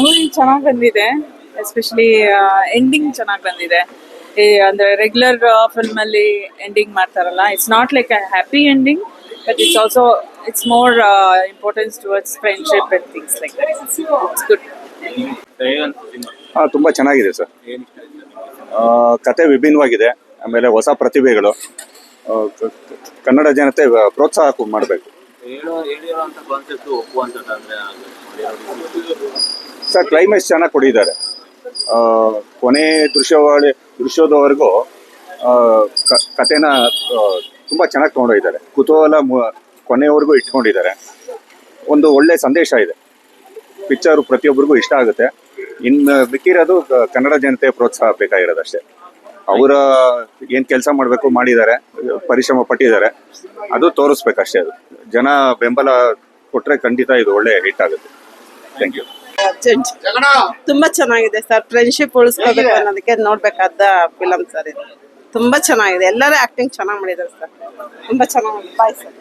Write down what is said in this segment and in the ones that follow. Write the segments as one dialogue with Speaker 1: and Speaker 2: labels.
Speaker 1: Movie ಚೆನ್ನಾಗಿ ಬಂದಿದೆ especially ending ಚೆನ್ನಾಗಿ ಬಂದಿದೆ. ಈ ಅಂದ್ರೆ ರೆಗ್ಯುಲರ್ ಫಿಲ್ಮ್ ಅಲ್ಲಿ ಎಂಡಿಂಗ್ ಮಾಡ್ತಾರಲ್ಲ it's not like a happy ending but it's also it's more importance towards friendship and things like it's good
Speaker 2: ಹಾಂ ತುಂಬ ಚೆನ್ನಾಗಿದೆ ಸರ್. ಕತೆ ವಿಭಿನ್ನವಾಗಿದೆ ಆಮೇಲೆ ಹೊಸ ಪ್ರತಿಭೆಗಳು ಕನ್ನಡ ಜನತೆ ಪ್ರೋತ್ಸಾಹ ಮಾಡಬೇಕು.
Speaker 3: ಹೇಳೋ ಹೇಳಿರೋಂಥ ಕಾನ್ಸೆಪ್ಟ್ ಒಪ್ಪುವಂಥದ್ದಾದ್ರೆ
Speaker 2: ಸರ್ ಕ್ಲೈಮ್ಯಾಕ್ಸ್ ಚೆನ್ನಾಗಿ ಕೊಡಿದ್ದಾರೆ ಕೊನೆ ದೃಶ್ಯವಾಳಿ, ದೃಶ್ಯದವರೆಗೂ ಕಥೆನ ತುಂಬ ಚೆನ್ನಾಗಿ ತೊಗೊಂಡೋಗಿದ್ದಾರೆ. ಕುತೂಹಲ ಕೊನೆಯವರೆಗೂ ಇಟ್ಕೊಂಡಿದ್ದಾರೆ. ಒಂದು ಒಳ್ಳೆ ಸಂದೇಶ ಇದೆ. ಪಿಕ್ಚರು ಪ್ರತಿಯೊಬ್ಬರಿಗೂ ಇಷ್ಟ ಆಗುತ್ತೆ. ಇನ್ನು ಬಿಕ್ಕಿರೋದು ಕನ್ನಡ ಜನತೆ ಪ್ರೋತ್ಸಾಹ ಬೇಕಾಗಿರೋದಷ್ಟೇ ಅವರ ಏನು ಕೆಲಸ ಮಾಡಬೇಕು ಮಾಡಿದ್ದಾರೆ, ಪರಿಶ್ರಮ ಪಟ್ಟಿದ್ದಾರೆ. ಅದು ತೋರಿಸ್ಬೇಕಷ್ಟೇ ಅದು. ಜನ ಬೆಂಬಲ ಕೊಟ್ಟರೆ ಖಂಡಿತ ಇದು ಒಳ್ಳೆ ಹಿಟ್ ಆಗುತ್ತೆ. ಥ್ಯಾಂಕ್ ಯು
Speaker 4: ತುಂಬಾ ಚೆನ್ನಾಗಿದೆ ಸರ್. ಫ್ರೆಂಡ್ಶಿಪ್ ಉಳಿಸ್ಕೋಬೇಕು ಅನ್ನೋದಕ್ಕೆ ನೋಡ್ಬೇಕಾದ ಫಿಲಮ್ ಸರ್ ಇದು. ತುಂಬಾ ಚೆನ್ನಾಗಿದೆ. ಎಲ್ಲರೂ ಆಕ್ಟಿಂಗ್ ಚೆನ್ನಾಗಿ ಮಾಡಿದ್ದಾರೆ ಸರ್. ತುಂಬಾ ಚೆನ್ನಾಗಿದೆ ಬಾಯ್ ಸರ್.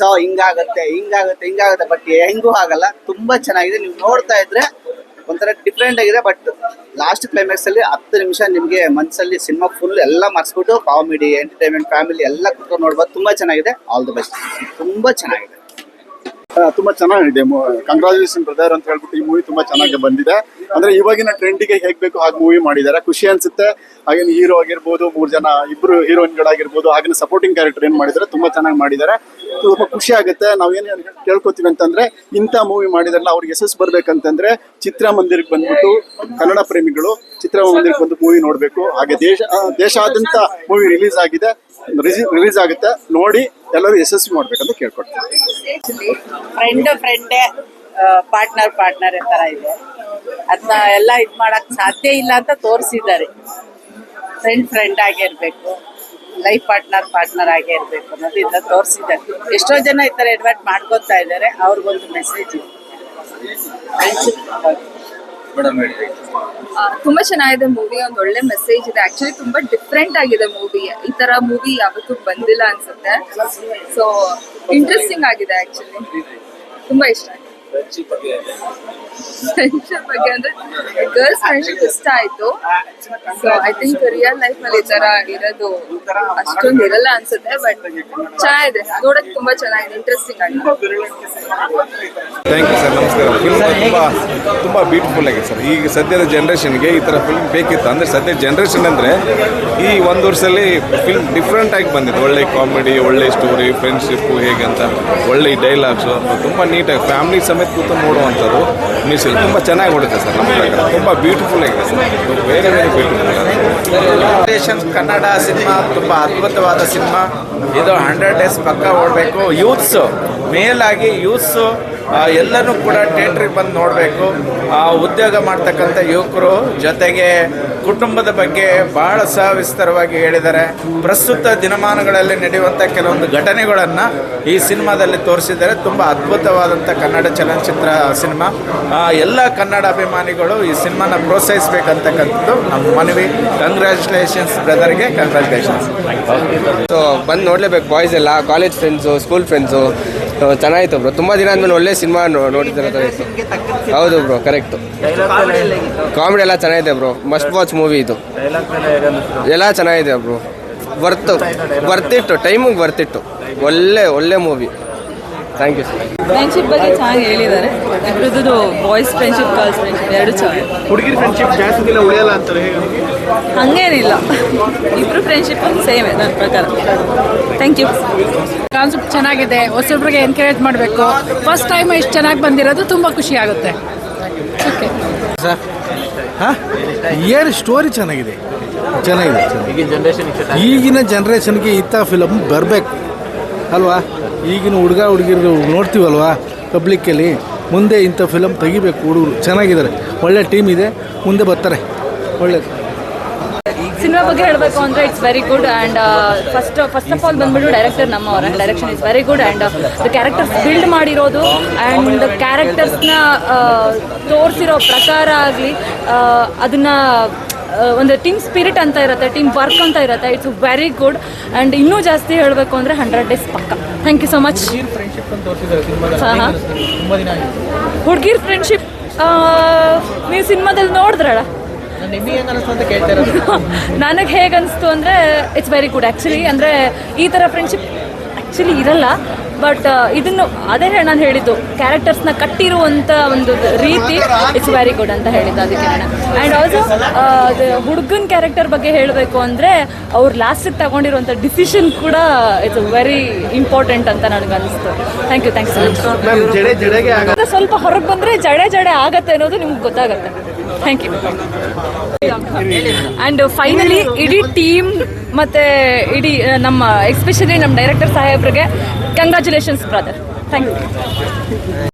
Speaker 5: ಸೊ ಹಿಂಗಾಗತ್ತೆ ಹಿಂಗಾಗತ್ತೆ ಹಿಂಗಾಗತ್ತೆ ಬಟ್ ಹೆಂಗೂ ಆಗಲ್ಲ. ತುಂಬಾ ಚೆನ್ನಾಗಿದೆ. ನೀವು ನೋಡ್ತಾ ಇದ್ರೆ ಒಂಥರ ಡಿಫ್ರೆಂಟ್ ಆಗಿದೆ ಬಟ್ ಲಾಸ್ಟ್ ಕ್ಲೈಮ್ಯಾಕ್ಸ್ ಅಲ್ಲಿ ಹತ್ತು ನಿಮಿಷ ನಿಮ್ಗೆ ಮನ್ಸಲ್ಲಿ ಸಿನಿಮಾ ಫುಲ್ ಎಲ್ಲ ಮರ್ಸ್ಬಿಟ್ಟು ಕಾಮಿಡಿ ಎಂಟರ್ಟೈನ್ಮೆಂಟ್ ಫ್ಯಾಮಿಲಿ ಎಲ್ಲ ಕುತ್ಕೊಂಡು ನೋಡ್ಬೋದು. ತುಂಬಾ ಚೆನ್ನಾಗಿದೆ. ಆಲ್ ದಿ ಬೆಸ್ಟ್ ತುಂಬಾ ಚೆನ್ನಾಗಿದೆ.
Speaker 6: ತುಂಬಾ ಚೆನ್ನಾಗಿದೆ. ಕಂಗ್ರಾಚುಲೇಷನ್ ಬ್ರದರ್ ಅಂತ ಹೇಳ್ಬಿಟ್ಟು ಈ ಮೂವಿ ತುಂಬಾ ಚೆನ್ನಾಗಿ ಬಂದಿದೆ. ಅಂದ್ರೆ ಇವಾಗಿನ ಟ್ರೆಂಡಿಗೆ ಹೇಗ್ ಬೇಕು ಹಾಗೆ ಮೂವಿ ಮಾಡಿದ್ದಾರೆ. ಖುಷಿ ಅನ್ಸುತ್ತೆ. ಹಾಗೆ ಹೀರೋ ಆಗಿರ್ಬೋದು, ಮೂರ್ ಜನ, ಇಬ್ರು ಹೀರೋಯಿನ್ಗಳಾಗಿರ್ಬೋದು ಹಾಗೆ ಸಪೋರ್ಟಿಂಗ್ ಕ್ಯಾರೆಕ್ಟರ್ ಏನ್ ಮಾಡಿದ್ದಾರೆ, ತುಂಬಾ ಚೆನ್ನಾಗಿ ಮಾಡಿದ್ದಾರೆ. ತುಂಬಾ ಖುಷಿ ಆಗುತ್ತೆ. ನಾವೇನು ಕೇಳ್ಕೊತೀವಿ ಅಂತಂದ್ರೆ ಇಂಥ ಮೂವಿ ಮಾಡಿದ್ರಲ್ಲ ಅವ್ರಿಗೆ ಯಶಸ್ಸು ಬರ್ಬೇಕಂತಂದ್ರೆ ಚಿತ್ರಮಂದಿರಕ್ಕೆ ಬಂದ್ಬಿಟ್ಟು ಕನ್ನಡ ಪ್ರೇಮಿಗಳು ಚಿತ್ರಮಂದಿರಕ್ಕೆ ಬಂದು ಮೂವಿ ನೋಡ್ಬೇಕು. ಹಾಗೆ ದೇಶ ದೇಶಾದ್ಯಂತ ಮೂವಿ ರಿಲೀಸ್ ಆಗಿದೆ. ರಿಲೀಸ್ ಆಗುತ್ತೆ. ನೋಡಿ, ಎಲ್ಲರೂ ಯಶಸ್ವಿ ಮಾಡ್ಬೇಕಂತ ಕೇಳ್ಕೊಡ್ತೀನಿ
Speaker 7: ಫ್ರೆಂಡ್ ಫ್ರೆಂಡೇ ಪಾರ್ಟ್ನರ್ ಪಾರ್ಟ್ನರ್ ತರ ಇದೆ. ಅದನ್ನ ಎಲ್ಲ ಇದ್ ಮಾಡಕ್ ಸಾಧ್ಯ ಇಲ್ಲ ಅಂತ ತೋರಿಸಿದ್ದಾರೆ. ಫ್ರೆಂಡ್ ಫ್ರೆಂಡ್ ಆಗಿರ್ಬೇಕು ಲೈಫ್ ಪಾರ್ಟ್ನರ್ ಪಾರ್ಟ್ನರ್ ಆಗೇ ಇರ್ಬೇಕು ಇದನ್ನ ತೋರಿಸಿದ್ದಾರೆ. ಎಷ್ಟೋ ಜನ ಈ ತರ ಅಡ್ವರ್ಟ್ ಮಾಡ್ಕೊತಾ ಇದ್ದಾರೆ. ಅವ್ರಿಗೊಂದು ಮೆಸೇಜ್ ಇದೆ.
Speaker 3: ಮೇಡಮ್
Speaker 8: ತುಂಬಾ ಚೆನ್ನಾಗಿದೆ ಮೂವಿ ಒಂದ್ ಒಳ್ಳೆ ಮೆಸೇಜ್ ಇದೆ. ಆಕ್ಚುಲಿ ತುಂಬಾ ಡಿಫ್ರೆಂಟ್ ಆಗಿದೆ ಮೂವಿ ಈ ತರ ಮೂವಿ ಯಾವತ್ತೂ ಬಂದಿಲ್ಲ ಅನ್ಸುತ್ತೆ. ಸೊ ಇಂಟ್ರೆಸ್ಟಿಂಗ್ ಆಗಿದೆ ಆಕ್ಚುಲಿ ತುಂಬಾ ಇಷ್ಟ ಆಯ್ತು.
Speaker 3: ಫ್ರೆಂಡ್ಶಿಪ್ ಬಗ್ಗೆ
Speaker 8: ಅಂದ್ರೆ? ಗರ್ಲ್ಸ್ ಫ್ರೆಂಡ್ಶಿಪ್ ಇಷ್ಟ ಆಯ್ತು. ಸೊ ಐ ಥಿಂಕ್ ರಿಯಲ್ ಲೈಫ್ನಲ್ಲಿ ಈ ತರ ಇರೋದು ಅಷ್ಟೊಂದು ಇರಲ್ಲ ಅನ್ಸುತ್ತೆ ಬಟ್ ಚೆನ್ನಾಗಿದೆ. ನೋಡಕ್ ತುಂಬಾ ಚೆನ್ನಾಗಿದೆ ಇಂಟ್ರೆಸ್ಟಿಂಗ್ ಆಗಿದೆ.
Speaker 9: ಥ್ಯಾಂಕ್ ಯು ಸರ್ ನಮಸ್ಕಾರ. ಫಿಲ್ಮ್ ತುಂಬಾ ತುಂಬಾ ಬ್ಯೂಟಿಫುಲ್ ಆಗಿದೆ ಸರ್ ಈಗ ಸದ್ಯದ ಜನರೇಷನ್ಗೆ ಈ ತರ ಫಿಲ್ಮ್ ಬೇಕಿತ್ತು. ಅಂದ್ರೆ ಸದ್ಯ ಜನರೇಷನ್ ಅಂದ್ರೆ ಈ ಒಂದು ವರ್ಷದಲ್ಲಿ ಫಿಲ್ಮ್ ಡಿಫ್ರೆಂಟ್ ಆಗಿ ಬಂದಿದೆ. ಒಳ್ಳೆ ಕಾಮಿಡಿ ಒಳ್ಳೆ ಸ್ಟೋರಿ ಫ್ರೆಂಡ್ಶಿಪ್ ಹೇಗೆ ಅಂತ ಒಳ್ಳೆ ಡೈಲಾಗ್ಸು ತುಂಬ ನೀಟಾಗಿ ಫ್ಯಾಮಿಲಿ ಸಮೇತ ಕೂತು ನೋಡುವಂಥದ್ದು ಮೀಸಲು ತುಂಬ ಚೆನ್ನಾಗಿ ಹೊಡುತ್ತೆ ಸರ್, ನಮ್ಮ ಪ್ರಕಾರ. ತುಂಬ ಬ್ಯೂಟಿಫುಲ್ ಆಗಿದೆ ಸರ್. ಬೇರೆ ಬೇರೆ ಬ್ಯೂಟಿಫುಲ್
Speaker 5: ಕನ್ನಡ ಸಿನಿಮಾ, ತುಂಬಾ ಅದ್ಭುತವಾದ ಸಿನಿಮಾ. ಇದು ಹಂಡ್ರೆಡ್ ಡೇಸ್ ಪಕ್ಕ ಓಡಬೇಕು. ಯೂತ್ಸು ಮೇಲಾಗಿ ಯೂತ್ಸು ಎಲ್ಲನೂ ಕೂಡ ಥಿಯೇಟ್ರಿಗೆ ಬಂದು ನೋಡಬೇಕು. ಉದ್ಯೋಗ ಮಾಡ್ತಕ್ಕಂಥ ಯುವಕರು ಜೊತೆಗೆ ಕುಟುಂಬದ ಬಗ್ಗೆ ಬಹಳ ಸವಿಸ್ತಾರವಾಗಿ ಹೇಳಿದ್ದಾರೆ. ಪ್ರಸ್ತುತ ದಿನಮಾನಗಳಲ್ಲಿ ನಡೆಯುವಂಥ ಕೆಲವೊಂದು ಘಟನೆಗಳನ್ನು ಈ ಸಿನಿಮಾದಲ್ಲಿ ತೋರಿಸಿದ್ದಾರೆ. ತುಂಬ ಅದ್ಭುತವಾದಂಥ ಕನ್ನಡ ಚಲನಚಿತ್ರ ಸಿನಿಮಾ. ಆ, ಎಲ್ಲ ಕನ್ನಡ ಅಭಿಮಾನಿಗಳು ಈ ಸಿನಿಮಾನ ಪ್ರೋತ್ಸಾಹಿಸಬೇಕಂತಕ್ಕಂಥದ್ದು ನಮ್ಮ ಮನವಿ. ಕಂಗ್ರ್ಯಾಚುಲೇಷನ್ಸ್ ಬ್ರದರ್ಗೆ ಕಂಗ್ರ್ಯಾಚುಲೇಷನ್ಸ್
Speaker 10: ಸೊ ಬಂದು ನೋಡಲೇಬೇಕು ಬಾಯ್ಸ್ ಎಲ್ಲ ಕಾಲೇಜ್ ಫ್ರೆಂಡ್ಸು ಸ್ಕೂಲ್ ಫ್ರೆಂಡ್ಸು ಚೆನ್ನಾಗಿತ್ತು ಬ್ರೋ. ತುಂಬ ದಿನ ಆದ್ಮೇಲೆ ಒಳ್ಳೆ ಸಿನಿಮಾ ನೋಡಿದ್ರೆ ಇತ್ತು ಹೌದು ಬ್ರೋ ಕರೆಕ್ಟು. ಕಾಮಿಡಿ ಎಲ್ಲ ಚೆನ್ನಾಗಿದೆ ಬ್ರೋ. ಮಸ್ಟ್ ವಾಚ್ ಮೂವಿ ಇದು. ಎಲ್ಲ ಚೆನ್ನಾಗಿದೆ ಬ್ರೋ. ವರ್ತ್ ಬರ್ತಿಟ್ಟು ಟೈಮಿಗೆ ಬರ್ತಿಟ್ಟು ಒಳ್ಳೆ ಒಳ್ಳೆ movie thank you sir
Speaker 1: friendship ಬಗ್ಗೆ ಚೆನ್ನಾಗಿ ಹೇಳಿದ್ದಾರೆ. ಬಾಯ್ಸ್ ಫ್ರೆಂಡ್ಶಿಪ್ ಗರ್ಲ್ಸ್ ಫ್ರೆಂಡ್ಶಿಪ್ ಎರಡು ಚೆನ್ನಾಗಿ
Speaker 6: ಹುಡುಗಿ ಫ್ರೆಂಡ್ಶಿಪ್ ಜಾಸ್ತಿ ದಿನ ಉಳಿಯಲ್ಲ ಅಂತಾರೆ
Speaker 1: ಹಂಗೇನಿಲ್ಲ. ಇಬ್ರು ಫ್ರೆಂಡ್ಶಿಪ್ ಸೇಮ್ ನನ್ನ ಪ್ರಕಾರ. ಥ್ಯಾಂಕ್ ಯು
Speaker 7: ಕಾನ್ಸೆಪ್ಟ್ ಚೆನ್ನಾಗಿದೆ. ಹೊಸಬ್ರಿಗೆ ಎನ್ಕರೇಜ್ ಮಾಡಬೇಕು. ಫಸ್ಟ್ ಟೈಮ್ ಇಷ್ಟು ಚೆನ್ನಾಗಿ ಬಂದಿರೋದು ತುಂಬ ಖುಷಿ ಆಗುತ್ತೆ. ಓಕೆ
Speaker 11: ಏನು ಸ್ಟೋರಿ ಚೆನ್ನಾಗಿದೆ? ಚೆನ್ನಾಗಿದೆ
Speaker 3: ಈಗಿನ ಜನ್ರೇಷನ್
Speaker 11: ಈಗಿನ ಜನ್ರೇಷನ್ಗೆ ಇಂಥ ಫಿಲಮ್ ಬರಬೇಕು. ಅಲ್ವಾ? ಈಗಿನ ಹುಡುಗ ಹುಡುಗಿರು ನೋಡ್ತೀವಲ್ವಾ? ಪಬ್ಲಿಕ್ಕಲ್ಲಿ ಮುಂದೆ ಇಂಥ ಫಿಲಮ್ ತೆಗಿಬೇಕು ಹುಡುಗರು. ಚೆನ್ನಾಗಿದ್ದಾರೆ. ಒಳ್ಳೆ ಟೀಮ್ ಇದೆ. ಮುಂದೆ ಬರ್ತಾರೆ. ಒಳ್ಳೆಯದು
Speaker 8: ಸಿನಿಮಾ ಬಗ್ಗೆ ಹೇಳಬೇಕು ಅಂದ್ರೆ it's very good and first first of all ಬಂದ್ಬಿಟ್ಟು ಡೈರೆಕ್ಟರ್ ನಮ್ಮವರ. Direction is very good and the characters build ಮಾಡಿರೋದು ಆ್ಯಂಡ್ ಕ್ಯಾರೆಕ್ಟರ್ಸ್ನ ತೋರಿಸಿರೋ ಪ್ರಕಾರ ಆಗಲಿ ಅದನ್ನ ಒಂದು ಟೀಮ್ ಸ್ಪಿರಿಟ್ ಅಂತ ಇರುತ್ತೆ ಟೀಮ್ ವರ್ಕ್ ಅಂತ ಇರುತ್ತೆ ಇಟ್ಸ್ ವೆರಿ ಗುಡ್ ಆ್ಯಂಡ್ ಇನ್ನೂ ಜಾಸ್ತಿ ಹೇಳಬೇಕು ಅಂದರೆ ಹಂಡ್ರೆಡ್ ಡೇಸ್ ಪಕ್ಕ. ಥ್ಯಾಂಕ್ ಯು ಸೊ ಮಚ್ ಹುಡುಗಿರ್ ಫ್ರೆಂಡ್ಶಿಪ್ ನೀವು ಸಿನಿಮಾದಲ್ಲಿ ನೋಡಿದ್ರಲ್ಲ? ನನಗೆ ಹೇಗೆ ಅನಿಸ್ತು ಅಂದರೆ ಇಟ್ಸ್ ವೆರಿ ಗುಡ್ ಆ್ಯಕ್ಚುಲಿ ಅಂದರೆ ಈ ಥರ ಫ್ರೆಂಡ್ಶಿಪ್ ಆ್ಯಕ್ಚುಲಿ ಇರಲ್ಲ ಬಟ್ ಇದನ್ನು ಅದೇ ಹೇಳಿ ನಾನು ಹೇಳಿದ್ದು ಕ್ಯಾರೆಕ್ಟರ್ಸ್ನ ಕಟ್ಟಿರುವಂಥ ಒಂದು ರೀತಿ ಇಟ್ಸ್ ವೆರಿ ಗುಡ್ ಅಂತ ಹೇಳಿದ್ದು ಅದಕ್ಕೆ. ನಾನು ಆ್ಯಂಡ್ ಆಲ್ಸೋ ಹುಡುಗನ ಕ್ಯಾರೆಕ್ಟರ್ ಬಗ್ಗೆ ಹೇಳಬೇಕು ಅಂದರೆ ಅವ್ರು ಲಾಸ್ಟಿಗೆ ತಗೊಂಡಿರುವಂಥ ಡಿಸಿಷನ್ ಕೂಡ ಇಟ್ಸ್ ವೆರಿ ಇಂಪಾರ್ಟೆಂಟ್ ಅಂತ ನನಗೆ ಅನಿಸ್ತು. ಥ್ಯಾಂಕ್ ಯು
Speaker 11: ಥ್ಯಾಂಕ್
Speaker 8: ಯು ಸ್ವಲ್ಪ ಹೊರಗೆ ಬಂದರೆ ಜಡೆ ಜಡೆ ಆಗತ್ತೆ ಅನ್ನೋದು ನಿಮ್ಗೆ ಗೊತ್ತಾಗತ್ತೆ. ಥ್ಯಾಂಕ್ ಯು ಆ್ಯಂಡ್ ಫೈನಲಿ ಇಡೀ ಟೀಮ್ ಮತ್ತೆ ಇಡೀ ನಮ್ಮ ಎಸ್ಪೆಷಲಿ ನಮ್ಮ ಡೈರೆಕ್ಟರ್ ಸಾಹೇಬ್ರಿಗೆ ಕಂಗ್ರ್ಯಾಚುಲೇಷನ್ಸ್ ಬ್ರದರ್ ಥ್ಯಾಂಕ್ ಯು